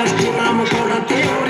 আকাশ নাম করাতে ওরে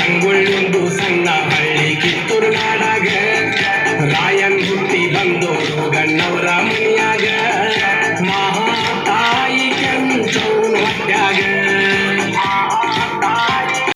ಸಂಗೊಳ್ಳೊಂದು ಸಣ್ಣ ಹಳ್ಳಿ ಕಿತ್ತೂರು ನಾಡಾಗ ರಾಯನ್ ಹುಟ್ಟಿ ಬಂದು